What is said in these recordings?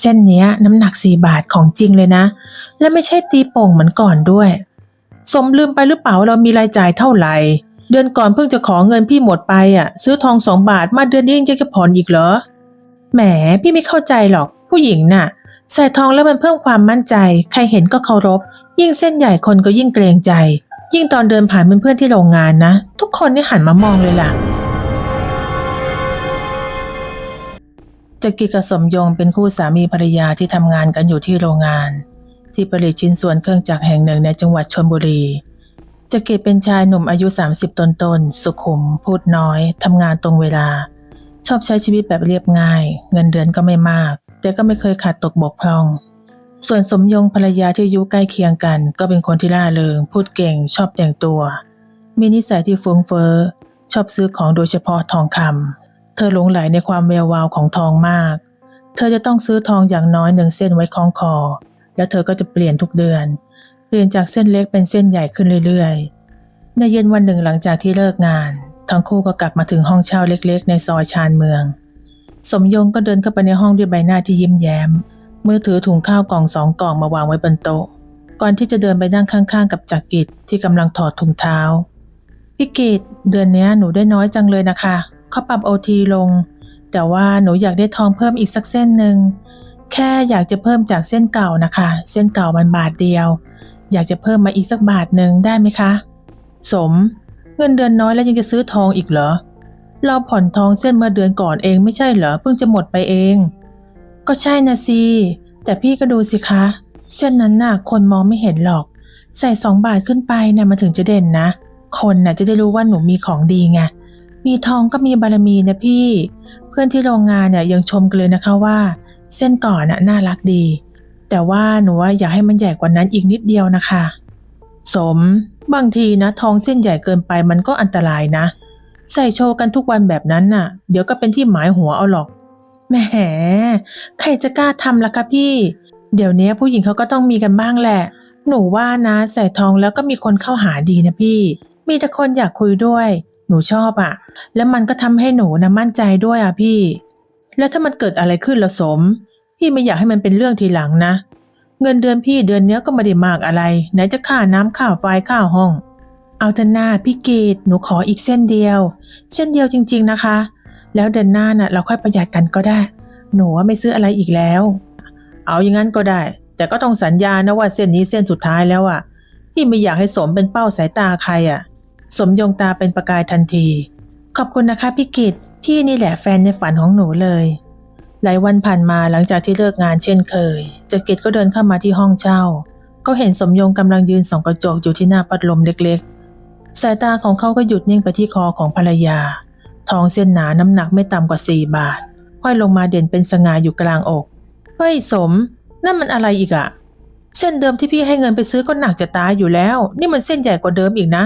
เส้นเนี้ยน้ำหนักสี่บาทของจริงเลยนะ และไม่ใช่ตีโป่งเหมือนก่อนด้วย สมลืมไปหรือเปล่าเรามีรายจ่ายเท่าไหร่ เดือนก่อนเพิ่งจะขอเงินพี่หมดไปอะ ซื้อทองสองบาทมาเดือนนี้ยังจะผ่อนอีกเหรอ แหมพี่ไม่เข้าใจหรอก ผู้หญิงน่ะ ใส่ทองแล้วมันเพิ่มความมั่นใจ ใครเห็นก็เคารพ ยิ่งเส้นใหญ่คนก็ยิ่งเกรงใจ ยิ่งตอนเดินผ่านเพื่อนๆที่โรงงานนะ ทุกคนนี่หันมามองเลยล่ะ จักริดกับสมยงเป็นคู่สามีภรรยาที่ทำงานกันอยู่ที่โรงงาน ที่ผลิตชิ้นส่วนเครื่องจักรแห่งหนึ่งในจังหวัดชลบุรีจักริดเป็นชายหนุ่มอายุ 30ต้นสุขุม พูดน้อยทำงานตรงเวลา ชอบใช้ชีวิตแบบเรียบง่าย เงินเดือนก็ไม่มาก แต่ก็ไม่เคยขาดตกบกพร่อง ส่วนสมยงภรรยาที่อายุใกล้เคียงกัน ก็เป็นคนที่ร่าเริงพูดเก่ง ชอบแต่งตัว มีนิสัยที่ฟุ้งเฟ้อชอบซื้อของโดยเฉพาะทองคำ ธอหลงไหลในความแวววาวของทองมาก เธอจะต้องซื้อทองอย่างน้อยหนึ่งเส้นไว้คล้องคอ แล้วเธอก็จะเปลี่ยนทุกเดือน เปลี่ยนจากเส้นเล็กเป็นเส้นใหญ่ขึ้นเรื่อยๆ ในเย็นวันหนึ่งหลังจากที่เลิกงาน ทั้งคู่ก็กลับมาถึงห้องเช่าเล็กๆ ในซอยชานเมือง สมยงก็เดินเข้าไปในห้องด้วยใบหน้าที่ยิ้มแย้ม มือถือถุงข้าวกล่องสองกล่องมาวางไว้บนโต๊ะ ก่อนที่จะเดินไปนั่งข้างๆ กับจักริดที่กำลังถอดถุงเท้า พี่กิตเดือนนี้หนูได้น้อยจังเลยนะคะ เขาปรับโอทีลง แต่ว่าหนูอยากได้ทองเพิ่มอีกสักเส้นหนึ่งแค่อยากจะเพิ่มจากเส้นเก่านะคะ เส้นเก่ามันบาทเดียว อยากจะเพิ่มมาอีกสักบาทหนึ่งได้ไหมคะ สม เงินเดือนน้อยแล้วยังจะซื้อทองอีกเหรอ เราผ่อนทองเส้นเมื่อเดือนก่อนเองไม่ใช่เหรอเพิ่งจะหมดไปเอง ก็ใช่นะสิแต่พี่ก็ดูสิคะ เส้นนั้นน่ะคนมองไม่เห็นหรอก ใส่สองบาทขึ้นไปน่ะมันถึงจะเด่นนะ คนน่ะจะได้รู้ว่าหนูมีของดีไง มีทองก็มีบารมีนะพี่ เพื่อนที่โรงงานเนี่ยยังชมกันเลยนะคะว่า เส้นก่อนน่ะน่ารักดี แต่ว่าหนูว่าอยากให้มันใหญ่กว่านั้นอีกนิดเดียวนะคะ สม บางทีนะทองเส้นใหญ่เกินไปมันก็อันตรายนะ ใส่โชว์กันทุกวันแบบนั้นน่ะ เดี๋ยวก็เป็นที่หมายหัวเอาหรอกแหมใครจะกล้าทำล่ะคะพี่ เดี๋ยวนี้ผู้หญิงเขาก็ต้องมีกันบ้างแหละ หนูว่านะใส่ทองแล้วก็มีคนเข้าหาดีนะพี่ มีแต่คนอยากคุยด้วย หนูชอบอะ่ะแล้วมันก็ทำให้หนูนะมั่นใจด้วยอะพี่ แล้วถ้ามันเกิดอะไรขึ้นละสม พี่ไม่อยากให้มันเป็นเรื่องทีหลังนะ เงินเดือนพี่เดือนเนี้ยก็ไม่ได้มากอะไร ไหนจะค่าน้ำค่าไฟค่าห้อง เอาเถอะหน้าพี่เกดหนูขออีกเส้นเดียว เส้นเดียวจริง ๆนะคะ แล้วเดือนหน้าน่ะเราค่อยประหยัดกันก็ได้ หนูว่าไม่ซื้ออะไรอีกแล้ว เอาอย่างนั้นก็ได้ แต่ก็ต้องสัญญานะว่าเส้นนี้เส้นสุดท้ายแล้วอะ่ะพี่ไม่อยากให้สมเป็นเป้าสายตาใครอะ่ะ สมยงตาเป็นประกายทันที ขอบคุณนะคะพี่กิตพี่นี่แหละแฟนในฝันของหนูเลย หลายวันผ่านมาหลังจากที่เลิกงานเช่นเคยจักริดก็เดินเข้ามาที่ห้องเช่า ก็เห็นสมยงกำลังยืนส่องกระจกอยู่ที่หน้าพัดลมเล็กๆ สายตาของเขาก็หยุดนิ่งไปที่คอของภรรยา ทองเส้นหนาน้ำหนักไม่ต่ำกว่าสี่บาทห้อยลงมาเด่นเป็นสง่าอยู่กลางอก เฮ้ยสม นั่นมันอะไรอีกอะเส้นเดิมที่พี่ให้เงินไปซื้อก็หนักจะตายอยู่แล้ว นี่มันเส้นใหญ่กว่าเดิมอีกนะ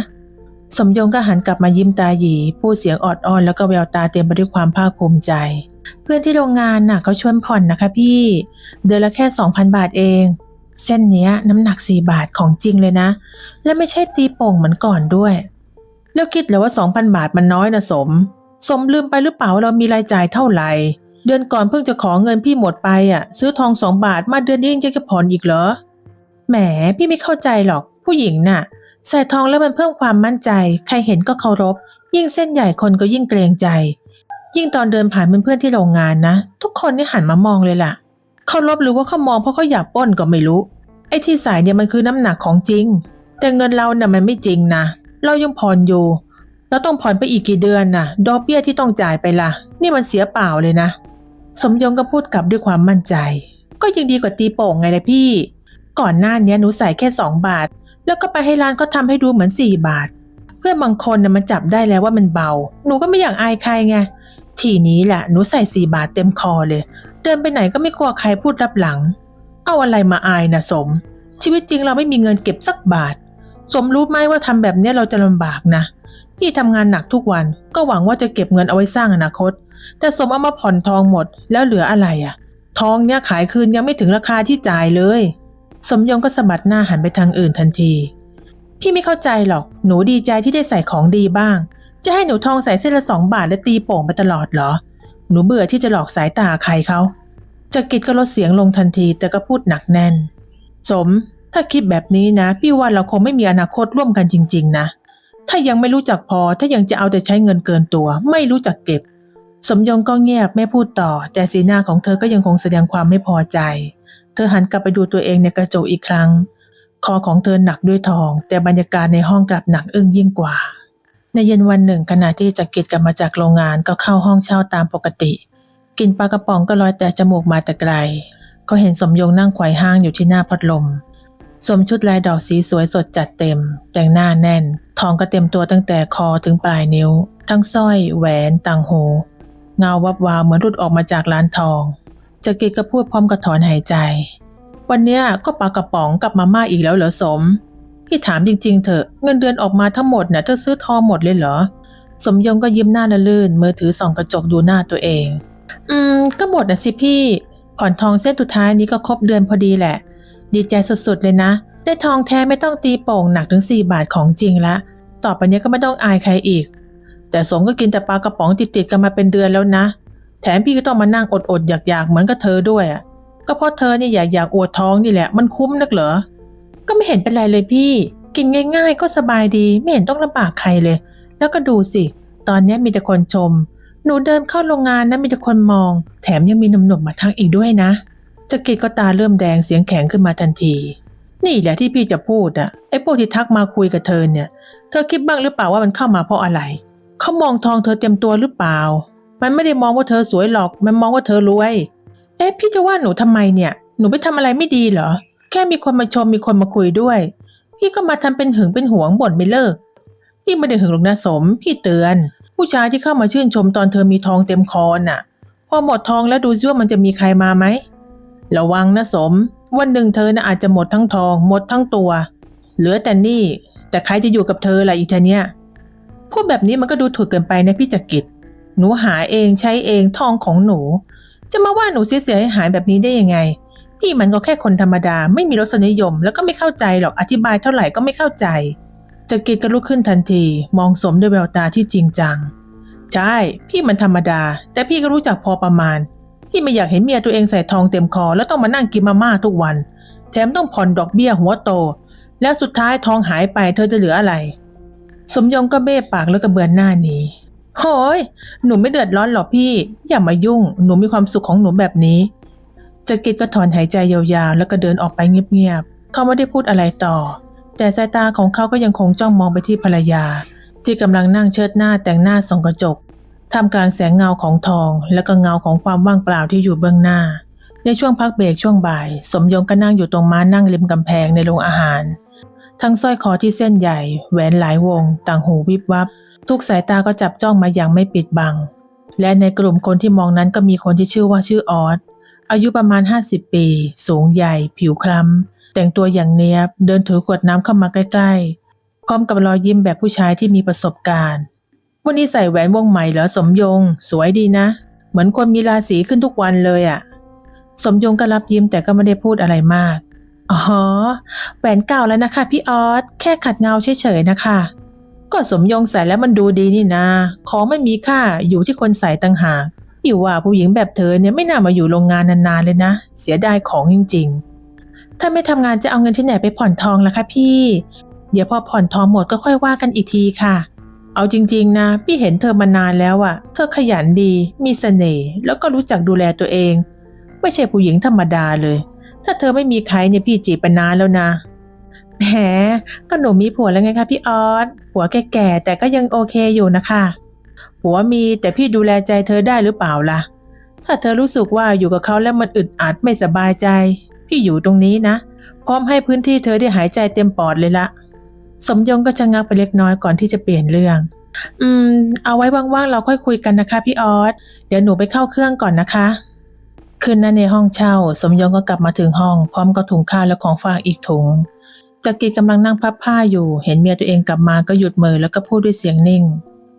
สมยงก็หันกลับมายิ้มตาหยีพูดเสียงออดอ้อนแล้วก็แววตาเต็มไปด้วยความภาคภูมิใจ เพื่อนที่โรงงานน่ะเขาชวนผ่อนนะคะพี่ เดือนละแค่ 2,000 บาทเอง เส้นเนี้ยน้ำหนัก 4 บาทของจริงเลยนะ และไม่ใช่ตีโป่งเหมือนก่อนด้วย แล้วคิดเลยว่า 2,000 บาทมันน้อยนะสม สมลืมไปหรือเปล่าว่าเรามีรายจ่ายเท่าไหร่ เดือนก่อนเพิ่งจะขอเงินพี่หมดไปอะ ซื้อทองสองบาทมาเดือนนี้ยังจะผ่อนอีกเหรอ แหมพี่ไม่เข้าใจหรอกผู้หญิงน่ะ ใส่ทองแล้วมันเพิ่มความมั่นใจ ใครเห็นก็เคารพ ยิ่งเส้นใหญ่คนก็ยิ่งเกรงใจ ยิ่งตอนเดินผ่านเพื่อนๆที่โรงงานนะ ทุกคนนี่หันมามองเลยล่ะ เคารพหรือว่าเขามองเพราะเขาอยากป้นก็ไม่รู้ ไอ้ที่ใส่เนี่ยมันคือน้ำหนักของจริง แต่เงินเราเนี่ยมันไม่จริงนะ เรายังผ่อนอยู่ เราต้องผ่อนไปอีกกี่เดือนน่ะ ดอกเบี้ยที่ต้องจ่ายไปล่ะ นี่มันเสียเปล่าเลยนะ สมยงก็พูดกลับด้วยความมั่นใจ ก็ยังดีกว่าตีโป่งไงเลยพี่ ก่อนหน้านี้หนูใส่แค่สองบาท แล้วก็ไปให้ร้านเขาทำให้ดูเหมือนสี่บาท เพื่อนบางคนน่ะมันจับได้แล้วว่ามันเบา หนูก็ไม่อยากอายใครไง ทีนี้แหละหนูใส่สี่บาทเต็มคอเลย เดินไปไหนก็ไม่กลัวใครพูดรับหลัง เอาอะไรมาอายนะสม ชีวิตจริงเราไม่มีเงินเก็บสักบาท สมรู้ไหมว่าทำแบบนี้เราจะลำบากนะ พี่ทำงานหนักทุกวัน ก็หวังว่าจะเก็บเงินเอาไว้สร้างอนาคต แต่สมเอามาผ่อนทองหมด แล้วเหลืออะไรอะ่ะ ทองเนี่ยขายคืนยังไม่ถึงราคาที่จ่ายเลย สมยงก็สะบัดหน้าหันไปทางอื่นทันที พี่ไม่เข้าใจหรอก หนูดีใจที่ได้ใส่ของดีบ้าง จะให้หนูทองใส่เส้นละสองบาทและตีโป่งไปตลอดเหรอ หนูเบื่อที่จะหลอกสายตาใครเขาจักริดก็ลดเสียงลงทันทีแต่ก็พูดหนักแน่น สม ถ้าคิดแบบนี้นะ พี่ว่าเราคงไม่มีอนาคตร่วมกันจริง ๆ นะ ถ้ายังไม่รู้จักพอ ถ้ายังจะเอาแต่ใช้เงินเกินตัว ไม่รู้จักเก็บ สมยงก็เงียบไม่พูดต่อ แต่สีหน้าของเธอก็ยังคงแสดงความไม่พอใจ เธอหันกลับไปดูตัวเองในกระจกอีกครั้ง คอของเธอหนักด้วยทอง แต่บรรยากาศในห้องกลับหนักอึ้งยิ่งกว่า ในเย็นวันหนึ่งขณะที่จักริดกลับมาจากโรงงานก็เข้าห้องเช่าตามปกติกลินปลากระป๋องก็ลอยแต่จมูกมาแต่ไกล ก็เห็นสมยงนั่งไขว่ห้างอยู่ที่หน้าพัดลม สวมชุดลายดอกสีสวยสดจัดเต็ม แต่งหน้าแน่น ทองก็เต็มตัวตั้งแต่คอถึงปลายนิ้ว ทั้งสร้อย แหวน ต่างหู เงาวับวาวเหมือนรุดออกมาจากร้านทอง จักริดก็พูดพร้อมกับถอนหายใจ วันเนี้ยก็ปลากระป๋องกับมาม่าอีกแล้วเหรอสม พี่ถามจริงๆเถอะเงินเดือนออกมาทั้งหมดน่ะเธอซื้อทองหมดเลยเหรอ สมยงก็ยิ้มหน้าละลื่น มือถือส่องกระจกดูหน้าตัวเอง อืม ก็หมดนะสิพี่ผ่อนทองเส้นสุดท้ายนี้ก็ครบเดือนพอดีแหละ ดีใจสุดๆเลยนะ ได้ทองแท้ไม่ต้องตีโป่งหนักถึง 4 บาทของจริงละ ต่อไปนี้ก็ไม่ต้องอายใครอีก แต่สมก็กินแต่ปลากระป๋องติดๆกันมาเป็นเดือนแล้วนะ แถมพี่ก็ต้องมานั่งอดๆอยากๆเหมือนกับเธอด้วยอะก็เพราะเธอเนี่ยอยากอยากอวดท้องนี่แหละ มันคุ้มนักเหรอ ก็ไม่เห็นเป็นไรเลยพี่ กินง่าย ๆ ก็สบายดี ไม่เห็นต้องลำบากใครเลย แล้วก็ดูสิ ตอนนี้มีแต่คนชม หนูเดินเข้าโรงงานนะมีแต่คนมอง แถมยังมีหนุ่มๆมาทักอีกด้วยนะจักริดก็ตาเริ่มแดงเสียงแข็งขึ้นมาทันที นี่แหละที่พี่จะพูดอะไอ้พวกที่ทักมาคุยกับเธอเนี่ย เธอคิดบ้างหรือเปล่าว่ามันเข้ามาเพราะอะไร เขามองทองเธอเต็มตัวหรือเปล่า มันไม่ได้มองว่าเธอสวยหรอก มันมองว่าเธอรวย เอ๊ะพี่จะว่าหนูทำไมเนี่ย หนูไปทำอะไรไม่ดีเหรอ แค่มีคนมาชมมีคนมาคุยด้วย พี่ก็มาทำเป็นหึงเป็นหวงบ่นไม่เลิก พี่ไม่ได้หึงหรอกนะสม พี่เตือน ผู้ชายที่เข้ามาชื่นชมตอนเธอมีทองเต็มคอน่ะ พอหมดทองแล้วดูซิว่ามันจะมีใครมาไหม ระวังนะสม วันหนึ่งเธอน่ะอาจจะหมดทั้งทอง หมดทั้งตัว เหลือแต่นี่ แต่ใครจะอยู่กับเธอล่ะอีเทเนี้ยพูดแบบนี้มันก็ดูถูกเกินไปนะพี่จักริด หนูหาเองใช้เองทองของหนู จะมาว่าหนูเสียหายหายแบบนี้ได้ยังไง พี่มันก็แค่คนธรรมดาไม่มีรสนิยม แล้วก็ไม่เข้าใจหรอกอธิบายเท่าไหร่ก็ไม่เข้าใจจักริดก็ลุกขึ้นทันที มองสมด้วยแววตาที่จริงจัง ใช่ พี่มันธรรมดา แต่พี่ก็รู้จักพอประมาณ พี่ไม่อยากเห็นเมียตัวเองใส่ทองเต็มคอ แล้วต้องมานั่งกินมาม่าทุกวัน แถมต้องผ่อนดอกเบี้ยหัวโต แล้วสุดท้ายทองหายไปเธอจะเหลืออะไร สมยงก็เบ้ปากแล้วก็เบือนหน้าหนี โฮ้ยหนูไม่เดือดร้อนหรอกพี่ อย่ามายุ่ง หนูมีความสุขของหนูแบบนี้จักริดก็ถอนหายใจยาวๆ แล้วก็เดินออกไปเงียบๆ เขาไม่ได้พูดอะไรต่อ แต่สายตาของเขาก็ยังคงจ้องมองไปที่ภรรยา ที่กำลังนั่งเชิดหน้าแต่งหน้าส่องกระจกท่ามกลางแสงเงาของทอง และก็เงาของความว่างเปล่าที่อยู่เบื้องหน้า ในช่วงพักเบรกช่วงบ่าย สมยงก็นั่งอยู่ตรงม้านั่งริมกำแพงในโรงอาหาร ทั้งสร้อยคอที่เส้นใหญ่ แหวนหลายวง ต่างหูวิบวับ ทุกสายตาก็จับจ้องมาอย่างไม่ปิดบัง และในกลุ่มคนที่มองนั้นก็มีคนที่ชื่อว่าชื่อออสอายุประมาณ 50 ปี สูงใหญ่ ผิวคล้ำ แต่งตัวอย่างเนี้ยบ เดินถือขวดน้ำเข้ามาใกล้ๆ พร้อมกับรอยยิ้มแบบผู้ชายที่มีประสบการณ์ วันนี้ใส่แหวนวงใหม่เหรอสมยง สวยดีนะ เหมือนคนมีราศีขึ้นทุกวันเลยอะ่ะ สมยงก็รับยิ้มแต่ก็ไม่ได้พูดอะไรมาก อ๋อ แหวนเก่าแล้วนะคะพี่ออส แค่ขัดเงาเฉยๆนะคะ ก็สมยงใส่แล้วมันดูดีนี่นะของไม่มีค่าอยู่ที่คนใส่ต่างหากอยู่ว่าผู้หญิงแบบเธอเนี่ยไม่น่ามาอยู่โรงงานนานๆเลยนะ เสียดายของจริงๆ ถ้าไม่ทำงานจะเอาเงินที่ไหนไปผ่อนทองล่ะคะพี่ เดี๋ยวพอผ่อนทองหมดก็ค่อยว่ากันอีกทีค่ะ เอาจริงๆนะ พี่เห็นเธอมานานแล้วอะเธอขยันดี มีเสน่ห์แล้วก็รู้จักดูแลตัวเอง ไม่ใช่ผู้หญิงธรรมดาเลย ถ้าเธอไม่มีใครเนี่ยพี่จีบไปนานแล้วนะ แหมก็หนูมีผัวแล้วไงคะพี่ออสผัวแก่ๆแต่ก็ยังโอเคอยู่นะคะผัวมีแต่พี่ดูแลใจเธอได้หรือเปล่าล่ะ ถ้าเธอรู้สึกว่าอยู่กับเขาแล้วมันอึดอัดไม่สบายใจ พี่อยู่ตรงนี้นะ พร้อมให้พื้นที่เธอได้หายใจเต็มปอดเลยละสมยงก็ชะงักไปเล็กน้อยก่อนที่จะเปลี่ยนเรื่อง อืม เอาไว้ว่างๆเราค่อยคุยกันนะคะ พี่ออสเดี๋ยวหนูไปเข้าเครื่องก่อนนะคะคืนนั้นในห้องเช่า สมยงก็กลับมาถึงห้อง พร้อมกับถุงข้าวและของฝากอีกถุง จักรีกำลังนั่งพับผ้าอยู่ เห็นเมียตัวเองกลับมาก็หยุดมือแล้วก็พูดด้วยเสียงนิ่ง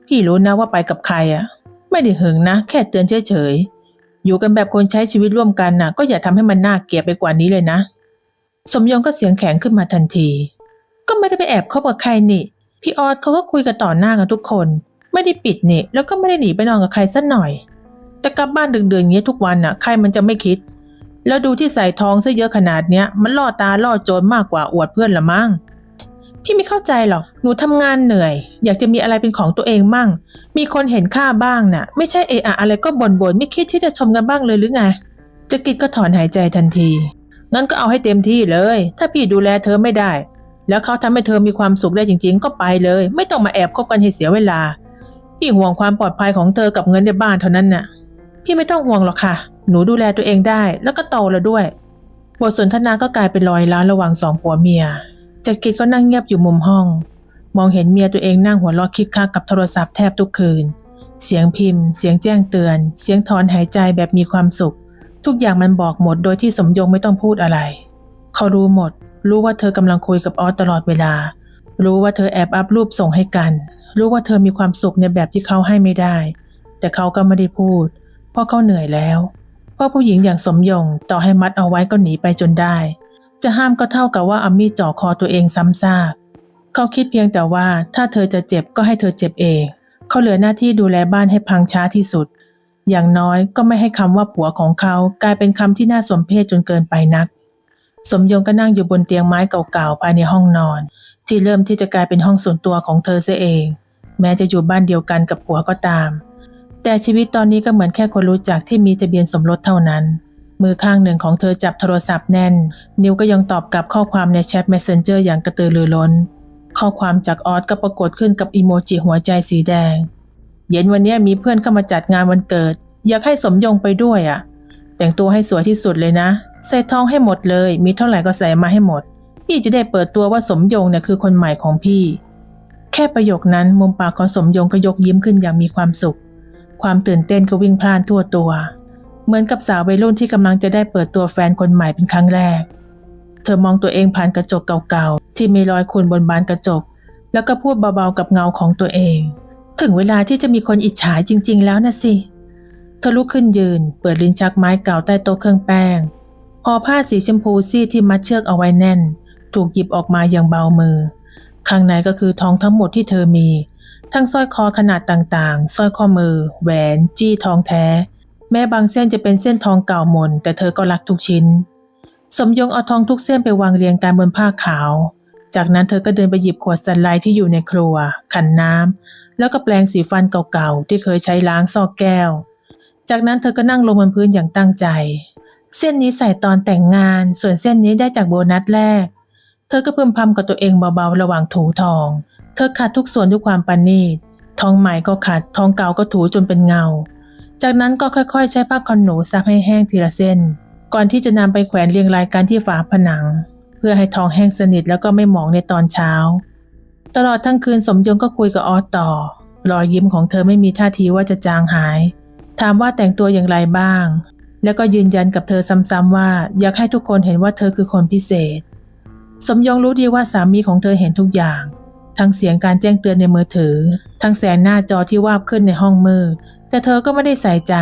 พี่รู้นะว่าไปกับใครอะ ไม่ได้หึงนะ แค่เตือนเฉยๆ อยู่กันแบบคนใช้ชีวิตร่วมกันน่ะ ก็อย่าทำให้มันน่าเกลียดไปกว่านี้เลยนะ สมยงก็เสียงแข็งขึ้นมาทันที ก็ไม่ได้ไปแอบคบกับใครนี่ พี่ออสเขาก็คุยกันต่อหน้ากันทุกคน ไม่ได้ปิดนี่ แล้วก็ไม่ได้หนีไปนอนกับใครสักหน่อย แต่กลับบ้านดึกๆอย่างเงี้ยทุกวันน่ะ ใครมันจะไม่คิด แล้วดูที่ใส่ทองซะเยอะขนาดเนี้ย มันล่อตาล่อโจรมากกว่าอวดเพื่อนละมั้ง พี่ไม่เข้าใจหรอก หนูทำงานเหนื่อย อยากจะมีอะไรเป็นของตัวเองมั่ง มีคนเห็นค่าบ้างน่ะ ไม่ใช่เออะอะไรก็บ่นบ่นๆ ไม่คิดที่จะชมกันบ้างเลยหรือไงจักริดก็ถอนหายใจทันที งั้นก็เอาให้เต็มที่เลย ถ้าพี่ดูแลเธอไม่ได้ แล้วเขาทำให้เธอมีความสุขได้จริง ๆ ก็ไปเลย ไม่ต้องมาแอบคบกันให้เสียเวลา พี่ห่วงความปลอดภัยของเธอกับเงินในบ้านเท่านั้นน่ะ พี่ไม่ต้องห่วงหรอกค่ะ หนูดูแลตัวเองได้แล้วก็โตแล้วด้วย บทสนทนาก็กลายเป็นรอยร้าวระหว่างสองผัวเมียจักริดก็นั่งเงียบอยู่มุมห้อง มองเห็นเมียตัวเองนั่งหัวเราะคิกคักกับโทรศัพท์แทบทุกคืน เสียงพิมพ์ เสียงแจ้งเตือน เสียงถอนหายใจแบบมีความสุข ทุกอย่างมันบอกหมดโดยที่สมยงไม่ต้องพูดอะไร เขารู้หมด รู้ว่าเธอกำลังคุยกับออสตลอดเวลา รู้ว่าเธอแอบอัพรูปส่งให้กัน รู้ว่าเธอมีความสุขในแบบที่เขาให้ไม่ได้ แต่เขาก็ไม่ได้พูด เพราะเขาเหนื่อยแล้ว พราะผู้หญิงอย่างสมยงต่อให้มัดเอาไว้ก็หนีไปจนได้ จะห้ามก็เท่ากับว่าเอามีดจ่อคอตัวเองซ้ำซากเขาคิดเพียงแต่ว่าถ้าเธอจะเจ็บก็ให้เธอเจ็บเอง เขาเหลือหน้าที่ดูแลบ้านให้พังช้าที่สุด อย่างน้อยก็ไม่ให้คำว่าผัวของเขากลายเป็นคำที่น่าสมเพชจนเกินไปนัก สมยงก็นั่งอยู่บนเตียงไม้เก่าๆภายในห้องนอน ที่เริ่มที่จะกลายเป็นห้องส่วนตัวของเธอเสียเอง แม้จะอยู่บ้านเดียวกันกับผัวก็ตาม แต่ชีวิตตอนนี้ก็เหมือนแค่คนรู้จักที่มีทะเบียนสมรสเท่านั้น มือข้างหนึ่งของเธอจับโทรศัพท์แน่น นิ้วก็ยังตอบกลับข้อความในแชท Messenger อย่างกระตือรือร้น ข้อความจากออสก็ปรากฏขึ้นกับอีโมจิหัวใจสีแดง เย็นวันนี้มีเพื่อนเข้ามาจัดงานวันเกิด อยากให้สมยงไปด้วยอะ่ะ แต่งตัวให้สวยที่สุดเลยนะ ใส่ทองให้หมดเลย มีเท่าไหร่ก็ใส่มาให้หมด พี่จะได้เปิดตัวว่าสมยงเนี่ยคือคนใหม่ของพี่ แค่ประโยคนั้นมุมปากของสมยงก็ยกยิ้มขึ้นอย่างมีความสุข ความตื่นเต้นก็วิ่งพล่านทั่วตัว เหมือนกับสาววัยรุ่นที่กำลังจะได้เปิดตัวแฟนคนใหม่เป็นครั้งแรก เธอมองตัวเองผ่านกระจกเก่าๆ ที่มีรอยขุ่นบนบานกระจก แล้วก็พูดเบาๆกับเงาของตัวเอง ถึงเวลาที่จะมีคนอิจฉาจริง ๆ แล้วนะสิ เธอลุกขึ้นยืน เปิดลิ้นชักไม้เก่าใต้โต๊ะเครื่องแป้งห่อผ้าสีชมพูซีดที่มัดเชือกเอาไว้แน่น ถูกหยิบออกมาอย่างเบามือ ข้างในก็คือทองทั้งหมดที่เธอมี ทั้งสร้อยคอขนาดต่างๆ สร้อยข้อมือ แหวน จี้ทองแท้ แม้บางเส้นจะเป็นเส้นทองเก่าหมน แต่เธอก็รักทุกชิ้น สมยงเอาทองทุกเส้นไปวางเรียงกันบนผ้าขาว จากนั้นเธอก็เดินไปหยิบขวดสันไลท์ที่อยู่ในครัว ขันน้ำ แล้วก็แปรงสีฟันเก่าๆ ที่เคยใช้ล้างซอกแก้ว จากนั้นเธอก็นั่งลงบนพื้นอย่างตั้งใจ เส้นนี้ใส่ตอนแต่งงาน ส่วนเส้นนี้ได้จากโบนัสแรก เธอก็พึมพำกับตัวเองเบาๆระหว่างถูทอง เธอขัดทุกส่วนด้วยความปานนีตทองใหม่ก็ขัด ทองเก่าก็ถูจนเป็นเงา จากนั้นก็ค่อยๆ ใช้ผ้าคอนหนูซับให้แห้งทีละเส้น ก่อนที่จะนำไปแขวนเรียงรายกันที่ฝาผนัง เพื่อให้ทองแห้งสนิทแล้วก็ไม่หมองในตอนเช้า ตลอดทั้งคืนสมยงก็คุยกับออสต่อ รอยยิ้มของเธอไม่มีท่าทีว่าจะจางหาย ถามว่าแต่งตัวอย่างไรบ้าง แล้วก็ยืนยันกับเธอซ้ำๆว่า อยากให้ทุกคนเห็นว่าเธอคือคนพิเศษ สมยงรู้ดีว่าสามีของเธอเห็นทุกอย่าง ทั้งเสียงการแจ้งเตือนในมือถือ ทั้งแสงหน้าจอที่วาบขึ้นในห้องมืด แต่เธอก็ไม่ได้ใส่ใจ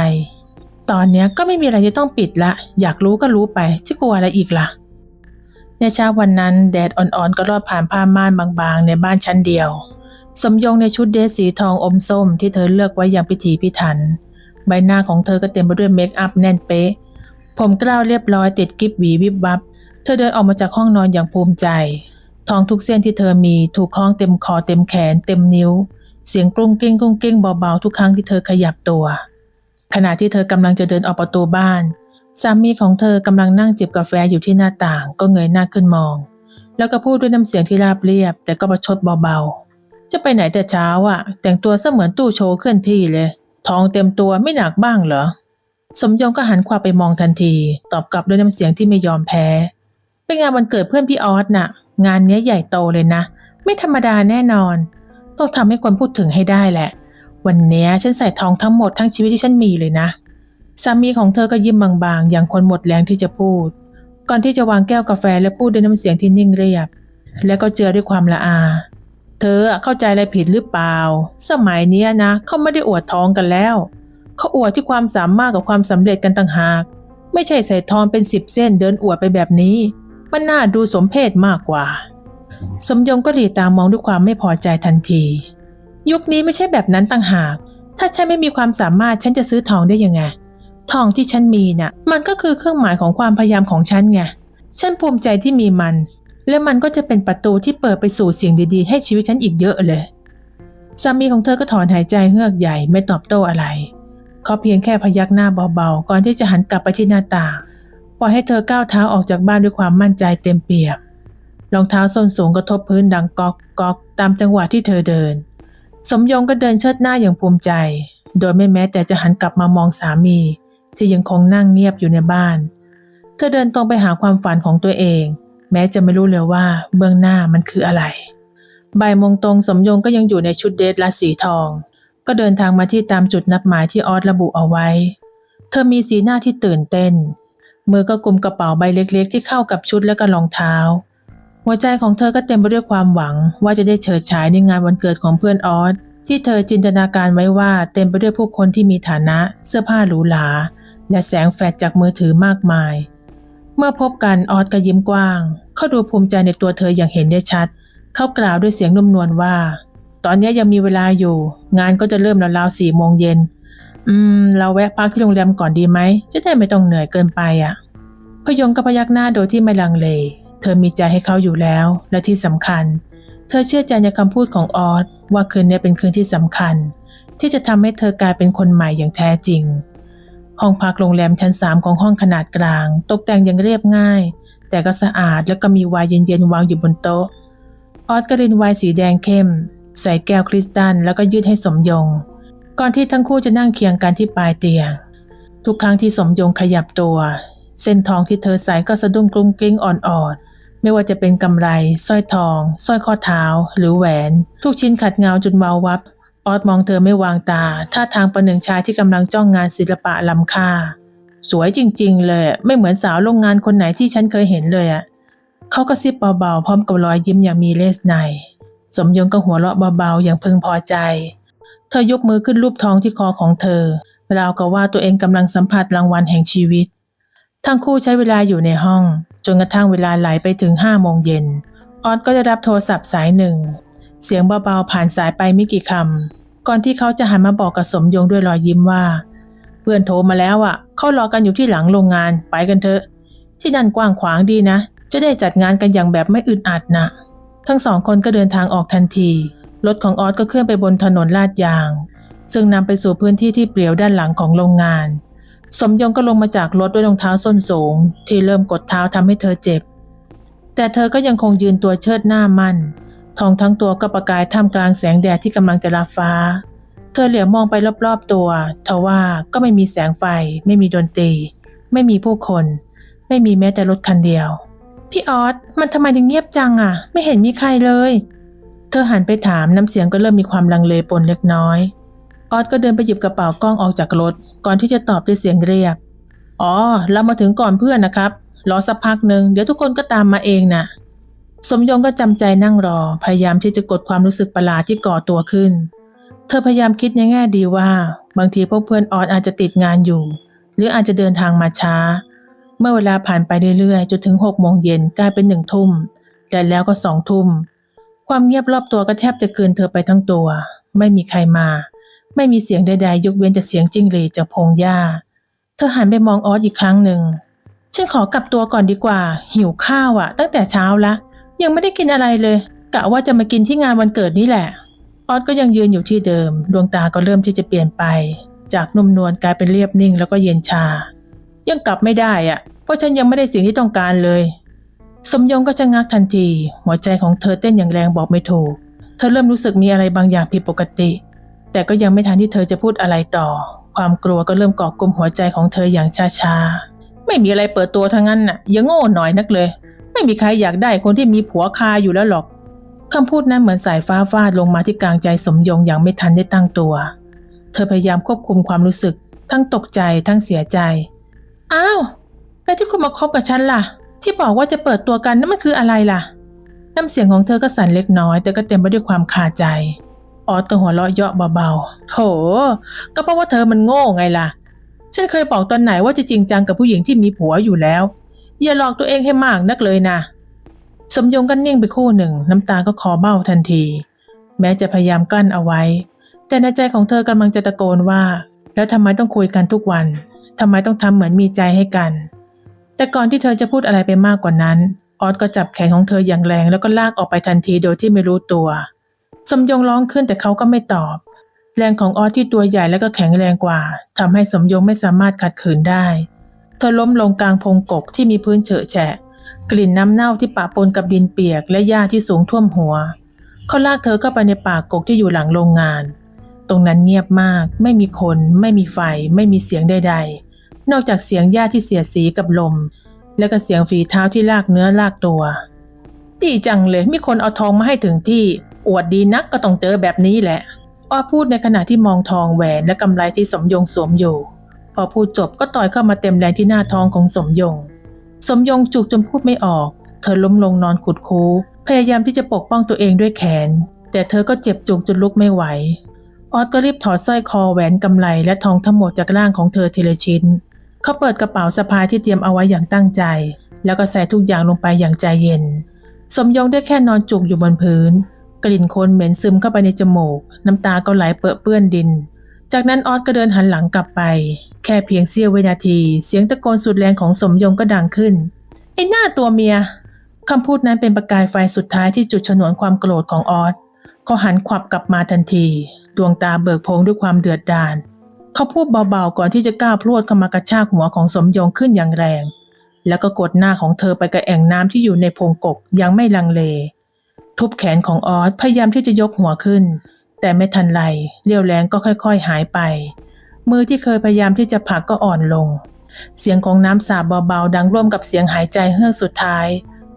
ตอนนี้ก็ไม่มีอะไรจะต้องปิดละ อยากรู้ก็รู้ไปจะกลัวอะไรอีกล่ะ ในเช้าวันนั้นแดดอ่อนๆ ก็รอดผ่านผ้าม่านบางๆ ในบ้านชั้นเดียว สมยงในชุดเดรสสีทองอมส้มที่เธอเลือกไว้อย่างพิถีพิถัน ใบหน้าของเธอก็เต็มไปด้วยเมคอัพแน่นเป๊ะ ผมกล้าวเรียบร้อยติดกิ๊บหวีวิบวับ เธอเดินออกมาจากห้องนอนอย่างภูมิใจ ทองทุกเส้นที่เธอมีถูกคล้องเต็มคอเต็มแขน เต็มนิ้ว เสียงกรุ้งกิ้งกรุ้งกิ้งเบาๆทุกครั้งที่เธอขยับตัว ขณะที่เธอกำลังจะเดินออกประตูบ้าน สามีของเธอกำลังนั่งจิบกาแฟอยู่ที่หน้าต่าง ก็เงยหน้าขึ้นมอง แล้วก็พูดด้วยน้ำเสียงที่ราบเรียบ แต่ก็ประชดเบาๆ จะไปไหนแต่เช้าอะ แต่งตัวเสมือนตู้โชว์เคลื่อนที่เลย ท้องเต็มตัวไม่หนักบ้างเหรอสมยงก็หันขวาไปมองทันที ตอบกลับด้วยน้ำเสียงที่ไม่ยอมแพ้ เป็นงานวันเกิดเพื่อนพี่ออสน่ะ งานเนี้ยใหญ่โตเลยนะ ไม่ธรรมดาแน่นอน ต้องทำให้คนพูดถึงให้ได้แหละ วันเนี้ยฉันใส่ทองทั้งหมดทั้งชีวิตที่ฉันมีเลยนะสามีของเธอก็ยิ้มบางๆ อย่างคนหมดแรงที่จะพูด ก่อนที่จะวางแก้วกาแฟและพูดด้วยน้ำเสียงที่นิ่งเรียบ แล้วก็เจือด้วยความละอา เธอเข้าใจอะไรผิดหรือเปล่า สมัยเนี้ยนะเขาไม่ได้อวดทองกันแล้ว เขาอวดที่ความสามารถกับความสำเร็จกันต่างหาก ไม่ใช่ใส่ทองเป็นสิบเส้นเดินอวดไปแบบนี้ มันน่าดูสมเพศมากกว่า สมยงก็หลีตามองด้วยความไม่พอใจทันที ยุคนี้ไม่ใช่แบบนั้นต่างหาก ถ้าฉันไม่มีความสามารถฉันจะซื้อทองได้ยังไง ทองที่ฉันมีน่ะ มันก็คือเครื่องหมายของความพยายามของฉันไง ฉันภูมิใจที่มีมัน และมันก็จะเป็นประตูที่เปิดไปสู่สิ่งดีๆ ให้ชีวิตฉันอีกเยอะเลย สามีของเธอก็ถอนหายใจเฮือกใหญ่ไม่ตอบโต้อะไร เขาเพียงแค่พยักหน้าเบาๆ ก่อนที่จะหันกลับไปที่หน้าต่าง ปล่อยให้เธอก้าวเท้าออกจากบ้านด้วยความมั่นใจเต็มเปี่ยมรองเท้าส้นสูงกระทบพื้นดังก๊อกก๊อกตามจังหวะที่เธอเดิน สมยงก็เดินเชิดหน้าอย่างภูมิใจ โดยไม่แม้แต่จะหันกลับมามองสามี ที่ยังคงนั่งเงียบอยู่ในบ้าน เธอเดินตรงไปหาความฝันของตัวเอง แม้จะไม่รู้เลยว่าเบื้องหน้ามันคืออะไรบ่ายมงตรงสมยงก็ยังอยู่ในชุดเดทละสีทอง ก็เดินทางมาที่ตามจุดนัดหมายที่ออสระบุเอาไว้ เธอมีสีหน้าที่ตื่นเต้น มือก็กุมกระเป๋าใบเล็กๆ ที่เข้ากับชุดและก็รองเท้า หัวใจของเธอก็เต็มไปด้วยความหวัง ว่าจะได้เฉิดฉายในงานวันเกิดของเพื่อนออสที่เธอจินตนาการไว้ว่าเต็มไปด้วยผู้คนที่มีฐานะ เสื้อผ้าหรูหราและแสงแฟลชจากมือถือมากมาย เมื่อพบกันออสก็ยิ้มกว้าง เขาดูภูมิใจในตัวเธออย่างเห็นได้ชัด เขากล่าวด้วยเสียงนุ่มนวลว่า ตอนนี้ยังมีเวลาอยู่ งานก็จะเริ่มราวๆสี่โมงเย็น อืม เราแวะพักที่โรงแรมก่อนดีไหม จะได้ไม่ต้องเหนื่อยเกินไปอะ พยงก็พยักหน้าโดยที่ไม่ลังเล เธอมีใจให้เขาอยู่แล้ว และที่สำคัญ เธอเชื่อใจในคำพูดของออสว่าคืนนี้เป็นคืนที่สำคัญ ที่จะทำให้เธอกลายเป็นคนใหม่อย่างแท้จริง ห้องพักโรงแรมชั้นสามของห้องขนาดกลาง ตกแต่งอย่างเรียบง่าย แต่ก็สะอาดแล้วก็มีไวน์เย็นๆวางอยู่บนโต๊ะ ออสก็รินไวน์สีแดงเข้ม ใส่แก้วคริสตัลแล้วก็ยื่นให้สมยง ก่อนที่ทั้งคู่จะนั่งเคียงกันที่ปลายเตียง ทุกครั้งที่สมยงขยับตัว เส้นทองที่เธอใส่ก็สะดุ้งกรุ้งกิ้งอ่อนๆ ไม่ว่าจะเป็นกำไรสร้อยทองสร้อยข้อเท้า หรือแหวน ทุกชิ้นขัดเงาจนวาววับ ออสมองเธอไม่วางตาท่าทางประหนึ่งชายที่กำลังจ้องงานศิลปะล้ำค่า สวยจริง ๆ เลย ไม่เหมือนสาวโรงงานคนไหนที่ฉันเคยเห็นเลยอะเขาก็ซิบเบาๆพร้อมกับรอยยิ้มอย่างมีเลสใน สมยงก็หัวเราะเบาๆอย่างพึงพอใจ ธอยกมือขึ้นรูปทองที่คอของเธอราวกับว่าตัวเองกำลังสัมผัสรางวัลแห่งชีวิต ทั้งคู่ใช้เวลาอยู่ในห้อง จนกระทั่งเวลาไหลไปถึงห้าโมงเย็น ออสก็ได้รับโทรศัพท์สายหนึ่ง เสียงเบาๆผ่านสายไปไม่กี่คำ ก่อนที่เขาจะหันมาบอกกับสมยงด้วยรอยยิ้มว่า เพื่อนโทรมาแล้วอะ เขารอกันอยู่ที่หลังโรงงาน ไปกันเถอะ ที่นั่นกว้างขวางดีนะ จะได้จัดงานกันอย่างแบบไม่อึดอัดนะทั้งสองคนก็เดินทางออกทันที รถของออสก็เคลื่อนไปบนถนนลาดยาง ซึ่งนำไปสู่พื้นที่ที่เปลี่ยวด้านหลังของโรงงาน สมยงก็ลงมาจากรถด้วยรองเท้าส้นสูง ที่เริ่มกดเท้าทำให้เธอเจ็บ แต่เธอก็ยังคงยืนตัวเชิดหน้ามั่นทองทั้งตัวก็ประกายท่ามกลางแสงแดดที่กำลังจะรับฟ้า เธอเหลียวมองไปรอบๆตัวทว่าก็ไม่มีแสงไฟ ไม่มีดนตรี ไม่มีผู้คน ไม่มีแม้แต่รถคันเดียว พี่ออสมันทำไมถึงเงียบจังอะ ไม่เห็นมีใครเลย เธอหันไปถามน้ำเสียงก็เริ่มมีความลังเลปนเล็กน้อย ออสก็เดินไปหยิบกระเป๋ากล้องออกจากรถ ก่อนที่จะตอบด้วยเสียงเรียบ อ๋อเรามาถึงก่อนเพื่อนนะครับ รอสักพักหนึ่งเดี๋ยวทุกคนก็ตามมาเองนะสมยงก็จำใจนั่งรอ พยายามที่จะกดความรู้สึกประหลาดที่ก่อตัวขึ้น เธอพยายามคิดในแง่ดีว่า บางทีพวกเพื่อนออสอาจจะติดงานอยู่ หรืออาจจะเดินทางมาช้า เมื่อเวลาผ่านไปเรื่อยๆจนถึงหกโมงเย็นกลายเป็นหนึ่งทุ่มแต่แล้วก็สองทุ่ม ความเงียบรอบตัวก็แทบจะเกินเธอไปทั้งตัว ไม่มีใครมา ไม่มีเสียงใดๆ ยกเว้นแต่เสียงจิ้งหรีจากพงหญ้า เธอหันไปมองออสอีกครั้งหนึ่ง ฉันขอกลับตัวก่อนดีกว่า หิวข้าวอะตั้งแต่เช้าละ ยังไม่ได้กินอะไรเลย กะว่าจะมากินที่งานวันเกิดนี่แหละ ออสก็ยังยืนอยู่ที่เดิม ดวงตาก็เริ่มที่จะเปลี่ยนไป จากนุ่มนวลกลายเป็นเรียบนิ่งแล้วก็เย็นชา ยังกลับไม่ได้อะเพราะฉันยังไม่ได้สิ่งที่ต้องการเลย สมยงก็จะงักทันที หัวใจของเธอเต้นอย่างแรงบอกไม่ถูก เธอเริ่มรู้สึกมีอะไรบางอย่างผิดปกติ แต่ก็ยังไม่ทันที่เธอจะพูดอะไรต่อ ความกลัวก็เริ่มเกาะกลุ่มหัวใจของเธออย่างช้าๆ ไม่มีอะไรเปิดตัวทั้งนั้นน่ะอย่าโง่หน่อยนักเลย ไม่มีใครอยากได้คนที่มีผัวคาอยู่แล้วหรอกคำพูดนั้นเหมือนสายฟ้าฟาดลงมาที่กลางใจสมยงอย่างไม่ทันได้ตั้งตัว เธอพยายามควบคุมความรู้สึก ทั้งตกใจทั้งเสียใจ อ้าว แล้วที่คุณมาคบกับฉันล่ะ ที่บอกว่าจะเปิดตัวกันนั่นมันคืออะไรล่ะ น้ำเสียงของเธอก็สั่นเล็กน้อย แต่ก็เต็มไปด้วยความคาใจ ออสก็หัวเราะเยาะเบาๆ โถ ก็เพราะว่าเธอมันโง่ไงล่ะ ฉันเคยบอกตอนไหนว่าจะจริงจังกับผู้หญิงที่มีผัวอยู่แล้ว อย่าหลอกตัวเองให้มากนักเลยนะ สมยงกันนิ่งไปคู่หนึ่ง น้ำตาก็คอเบ้าทันที แม้จะพยายามกลั้นเอาไว้ แต่ในใจของเธอกำลังจะตะโกนว่า แล้วทำไมต้องคุยกันทุกวันทำไมต้องทำเหมือนมีใจให้กัน แต่ก่อนที่เธอจะพูดอะไรไปมากกว่านั้น ออสก็จับแขนของเธออย่างแรงแล้วก็ลากออกไปทันทีโดยที่ไม่รู้ตัว สมยงร้องขึ้นแต่เขาก็ไม่ตอบ แรงของออสที่ตัวใหญ่และก็แข็งแรงกว่าทำให้สมยงไม่สามารถขัดขืนได้ เธอล้มลงกลางพงกกที่มีพื้นเฉอะแฉะ กลิ่นน้ำเน่าที่ปะปนกับดินเปียกและหญ้าที่สูงท่วมหัว เขาลากเธอเข้าไปในป่ากกที่อยู่หลังโรงงาน ตรงนั้นเงียบมาก ไม่มีคน ไม่มีไฟ ไม่มีเสียงใดๆ นอกจากเสียงหญ้าที่เสียสีกับลม และก็เสียงฝีเท้าที่ลากเนื้อลากตัว ดีจังเลยมีคนเอาทองมาให้ถึงที่ อวดดีนักก็ต้องเจอแบบนี้แหละอ้อพูดในขณะที่มองทองแหวนและกำไลที่สมยงสวมอยู่ พอพูดจบก็ต่อยเข้ามาเต็มแรงที่หน้าท้องของสมยง สมยงจุกจนพูดไม่ออก เธอล้มลงนอนขุดคูพยายามที่จะปกป้องตัวเองด้วยแขน แต่เธอก็เจ็บจุกจนลุกไม่ไหวออสก็รีบถอดสร้อยคอแหวนกำไลและทองทั้งหมดจากร่างของเธอทีละชิ้น เขาเปิดกระเป๋าสะพายที่เตรียมเอาไว้อย่างตั้งใจ แล้วก็ใส่ทุกอย่างลงไปอย่างใจเย็น สมยงได้แค่นอนจุกอยู่บนพื้น กลิ่นโคลนเหม็นซึมเข้าไปในจมูก น้ำตาก็ไหลเปื้อะเปื้อนดิน จากนั้นออสก็เดินหันหลังกลับไป แค่เพียงเสี้ยววินาที เสียงตะโกนสุดแรงของสมยงก็ดังขึ้นไอ้หน้าตัวเมียคำพูดนั้นเป็นประกายไฟสุดท้ายที่จุดฉนวนความโกรธของออสเขาหันขวับกลับมาทันที ดวงตาเบิกโพงด้วยความเดือดดาล เขาพูดเบาๆก่อนที่จะก้าวพรวดเข้ามากระชากหัวของสมยงขึ้นอย่างแรง แล้วก็กดหน้าของเธอไปกับแอ่งน้ำที่อยู่ในพงกกอยังไม่ลังเล ทุบแขนของออสพยายามที่จะยกหัวขึ้น แต่ไม่ทันไรเรียวแรงก็ค่อยๆหายไป มือที่เคยพยายามที่จะผลักก็อ่อนลง เสียงของน้ำสาบเบาๆดังร่วมกับเสียงหายใจเฮือกสุดท้าย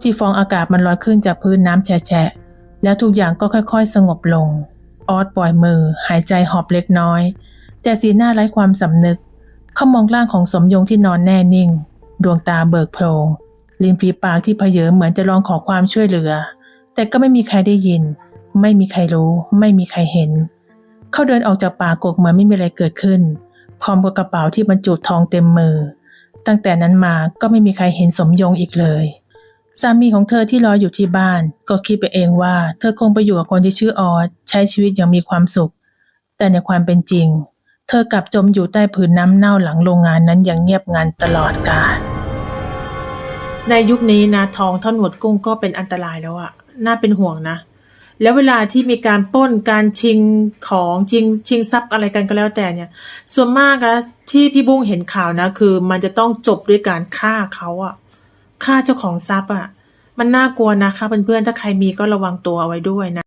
ที่ฟองอากาศมันลอยขึ้นจากพื้นน้ำแฉะแล้วทุกอย่างก็ค่อยๆ สงบลง ออสปล่อยมือ หายใจหอบเล็กน้อย แต่สีหน้าไร้ความสำนึก เขามองร่างของสมยงที่นอนแน่นิ่ง ดวงตาเบิกโพลงริมฝีปากที่เพเยอเหมือนจะร้องขอความช่วยเหลือ แต่ก็ไม่มีใครได้ยิน ไม่มีใครรู้ ไม่มีใครเห็น เขาเดินออกจากป่ากกเหมือนไม่มีอะไรเกิดขึ้น พร้อมกับกระเป๋าที่บรรจุทองเต็มมือ ตั้งแต่นั้นมาก็ไม่มีใครเห็นสมยงอีกเลยสามีของเธอที่รออยู่ที่บ้าน ก็คิดไปเองว่า เธอคงไปอยู่กับคนที่ชื่อออสใช้ชีวิตอย่างมีความสุข แต่ในความเป็นจริง เธอกลับจมอยู่ใต้ผืนน้ำเน่าหลังโรงงานนั้นอย่างเงียบงันตลอดกาลในยุคนี้นะทองท่อนหนวดกุ้งก็เป็นอันตรายแล้วอะน่าเป็นห่วงนะ แล้วเวลาที่มีการป้นการชิงของชิงชิงทรัพย์อะไรกันก็แล้วแต่เนี่ย ส่วนมากอะที่พี่บุ้งเห็นข่าวนะ คือ มันจะต้องจบด้วยการฆ่าเขาอะฆ่าเจ้าของทรัพย์อะมันน่ากลัวนะคะเพื่อนๆถ้าใครมีก็ระวังตัวเอาไว้ด้วยนะ